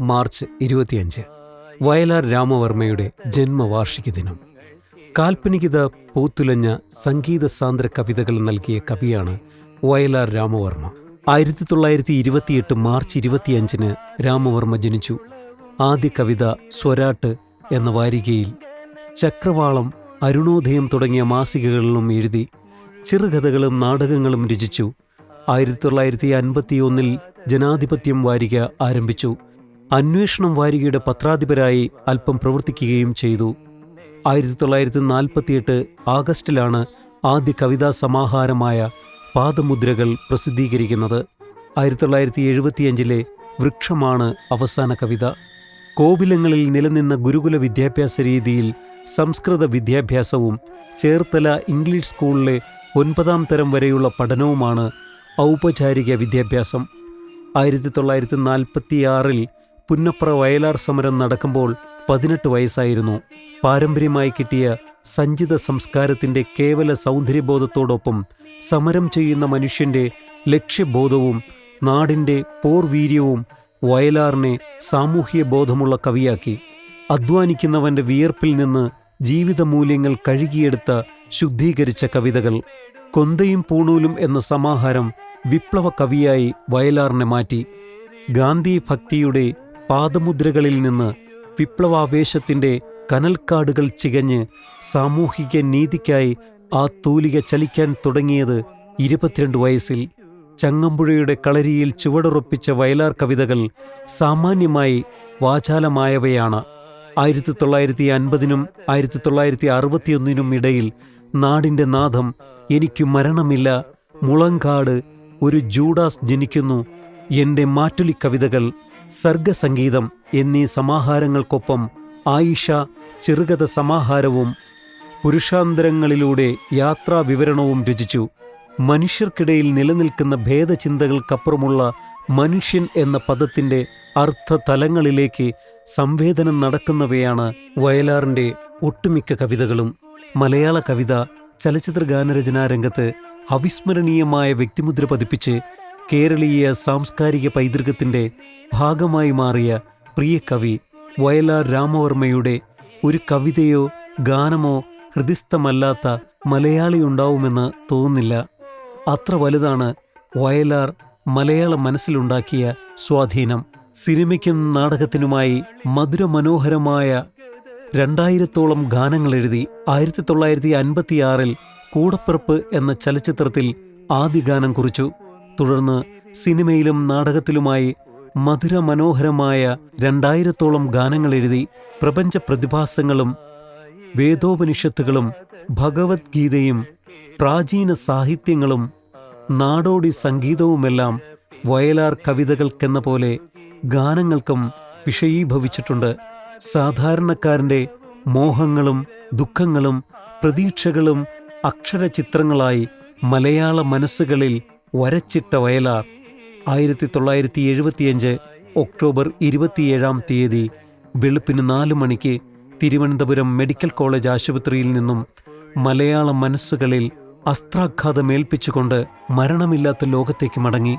March ഇരുപത്തിയഞ്ച്. വയലാർ രാമവർമ്മയുടെ ജന്മവാർഷിക ദിനം കാൽപ്പനികത പൂത്തുലഞ്ഞ സംഗീത സാന്ദ്ര കവിതകൾ നൽകിയ കവിയാണ് വയലാർ രാമവർമ്മ. ആയിരത്തി തൊള്ളായിരത്തി ഇരുപത്തിയെട്ട് മാർച്ച് ഇരുപത്തിയഞ്ചിന് രാമവർമ്മ ജനിച്ചു. ആദ്യ കവിത സ്വരാട്ട് എന്ന വാരികയിൽ ചക്രവാളം അരുണോദയം തുടങ്ങിയ മാസികകളിലും എഴുതി ചെറുകഥകളും നാടകങ്ങളും രചിച്ചു. ആയിരത്തി തൊള്ളായിരത്തി അൻപത്തിയൊന്നിൽ ജനാധിപത്യം വാരിക ആരംഭിച്ചു. അന്വേഷണം വാരികയുടെ പത്രാധിപരായി അല്പം പ്രവർത്തിക്കുകയും ചെയ്തു. ആയിരത്തി തൊള്ളായിരത്തി നാൽപ്പത്തിയെട്ട് ആഗസ്റ്റിലാണ് ആദ്യ കവിതാ സമാഹാരമായ പാദമുദ്രകൾ പ്രസിദ്ധീകരിക്കുന്നത്. ആയിരത്തി തൊള്ളായിരത്തി എഴുപത്തിയഞ്ചിലെ വൃക്ഷമാണ് അവസാന കവിത. കോവിലങ്ങളിൽ നിലനിന്ന ഗുരുകുല വിദ്യാഭ്യാസ രീതിയിൽ സംസ്കൃത വിദ്യാഭ്യാസവും ചേർത്തല ഇംഗ്ലീഷ് സ്കൂളിലെ ഒൻപതാം തരം വരെയുള്ള പഠനവുമാണ് ഔപചാരിക വിദ്യാഭ്യാസം. ആയിരത്തി തൊള്ളായിരത്തി നാൽപ്പത്തിയാറിൽ പുന്നപ്ര വയലാർ സമരം നടക്കുമ്പോൾ പതിനെട്ട് വയസ്സായിരുന്നു. പാരമ്പര്യമായി കിട്ടിയ സഞ്ചിത സംസ്കാരത്തിന്റെ കേവല സൗന്ദര്യബോധത്തോടൊപ്പം സമരം ചെയ്യുന്ന മനുഷ്യന്റെ ലക്ഷ്യബോധവും നാടിന്റെ പോർവീര്യവും വയലാറിനെ സാമൂഹ്യ ബോധമുള്ള കവിയാക്കി. അധ്വാനിക്കുന്നവന്റെ വിയർപ്പിൽ നിന്ന് ജീവിതമൂല്യങ്ങൾ കഴുകിയെടുത്ത ശുദ്ധീകരിച്ച കവിതകൾ. കൊന്തയും പൂണൂലും എന്ന സമാഹാരം വിപ്ലവ കവിയായി വയലാറിനെ മാറ്റി. ഗാന്ധി ഭക്തിയുടെ പാദമുദ്രകളിൽ നിന്ന് വിപ്ലവാവേശത്തിന്റെ കനൽക്കാടുകൾ ചികഞ്ഞ് സാമൂഹിക നീതിക്കായി ആ തൂലിക ചലിക്കാൻ തുടങ്ങിയത് ഇരുപത്തിരണ്ട് വയസ്സിൽ. ചങ്ങമ്പുഴയുടെ കളരിയിൽ ചുവടുറപ്പിച്ച വയലാർ കവിതകൾ സാമാന്യമായി വാചാലമായവയാണ്. ആയിരത്തി തൊള്ളായിരത്തി അൻപതിനും ആയിരത്തി തൊള്ളായിരത്തി അറുപത്തിയൊന്നിനും ഇടയിൽ നാടിന്റെ നാഥം എനിക്കു മരണമില്ല മുളങ്കാട് ഒരു ജൂഡാസ് ജനിക്കുന്നു എന്റെ മാറ്റുലി കവിതകൾ സർഗസംഗീതം എന്നീ സമാഹാരങ്ങൾക്കൊപ്പം ആയിഷ ചെറുകഥ സമാഹാരവും പുരുഷാന്തരങ്ങളിലൂടെ യാത്രാ വിവരണവും രചിച്ചു. മനുഷ്യർക്കിടയിൽ നിലനിൽക്കുന്ന ഭേദചിന്തകൾക്കപ്പുറമുള്ള മനുഷ്യൻ എന്ന പദത്തിന്റെ അർത്ഥതലങ്ങളിലേക്ക് സംവേദനം നടക്കുന്നവയാണ് വയലാറിന്റെ ഒട്ടുമിക്ക കവിതകളും. മലയാള കവിത ചലച്ചിത്ര ഗാനരചനാ രംഗത്ത് അവിസ്മരണീയമായ വ്യക്തിമുദ്ര പതിപ്പിച്ച് കേരളീയ സാംസ്കാരിക പൈതൃകത്തിന്റെ ഭാഗമായി മാറിയ പ്രിയ കവി വയലാർ രാമവർമ്മയുടെ ഒരു കവിതയോ ഗാനമോ ഹൃദിസ്ഥമല്ലാത്ത മലയാളിയുണ്ടാവുമെന്ന് തോന്നുന്നില്ല. അത്ര വലുതാണ് വയലാർ മലയാള മനസ്സിലുണ്ടാക്കിയ സ്വാധീനം. സിനിമയ്ക്കും നാടകത്തിനുമായി മധുരമനോഹരമായ രണ്ടായിരത്തോളം ഗാനങ്ങൾ എഴുതി ആയിരത്തി തൊള്ളായിരത്തി അൻപത്തിയാറിൽ കൂടപ്പിറപ്പ് എന്ന ചലച്ചിത്രത്തിൽ ആദ്യ ഗാനം കുറിച്ചു. തുടർന്ന് സിനിമയിലും നാടകത്തിലുമായി മധുരമനോഹരമായ രണ്ടായിരത്തോളം ഗാനങ്ങൾ എഴുതി പ്രപഞ്ച പ്രതിഭാസങ്ങളും വേദോപനിഷത്തുകളും ഭഗവത്ഗീതയും പ്രാചീന സാഹിത്യങ്ങളും നാടോടി സംഗീതവുമെല്ലാം വയലാർ കവിതകൾക്കെന്ന പോലെ ഗാനങ്ങൾക്കും വിഷയീഭവിച്ചിട്ടുണ്ട്. സാധാരണക്കാരന്റെ മോഹങ്ങളും ദുഃഖങ്ങളും പ്രതീക്ഷകളും അക്ഷരചിത്രങ്ങളായി മലയാള മനസ്സുകളിൽ വരച്ചിട്ട വയലാർ. ആയിരത്തി തൊള്ളായിരത്തി എഴുപത്തിയഞ്ച് ഒക്ടോബർ ഇരുപത്തിയേഴാം തീയതി വെളുപ്പിന് നാല് മണിക്ക് തിരുവനന്തപുരം മെഡിക്കൽ കോളേജ് ആശുപത്രിയിൽ നിന്നും മലയാള മനസ്സുകളിൽ അസ്ത്രാഘാതമേൽപ്പിച്ചുകൊണ്ട് മരണമില്ലാത്ത ലോകത്തേക്ക് മടങ്ങി.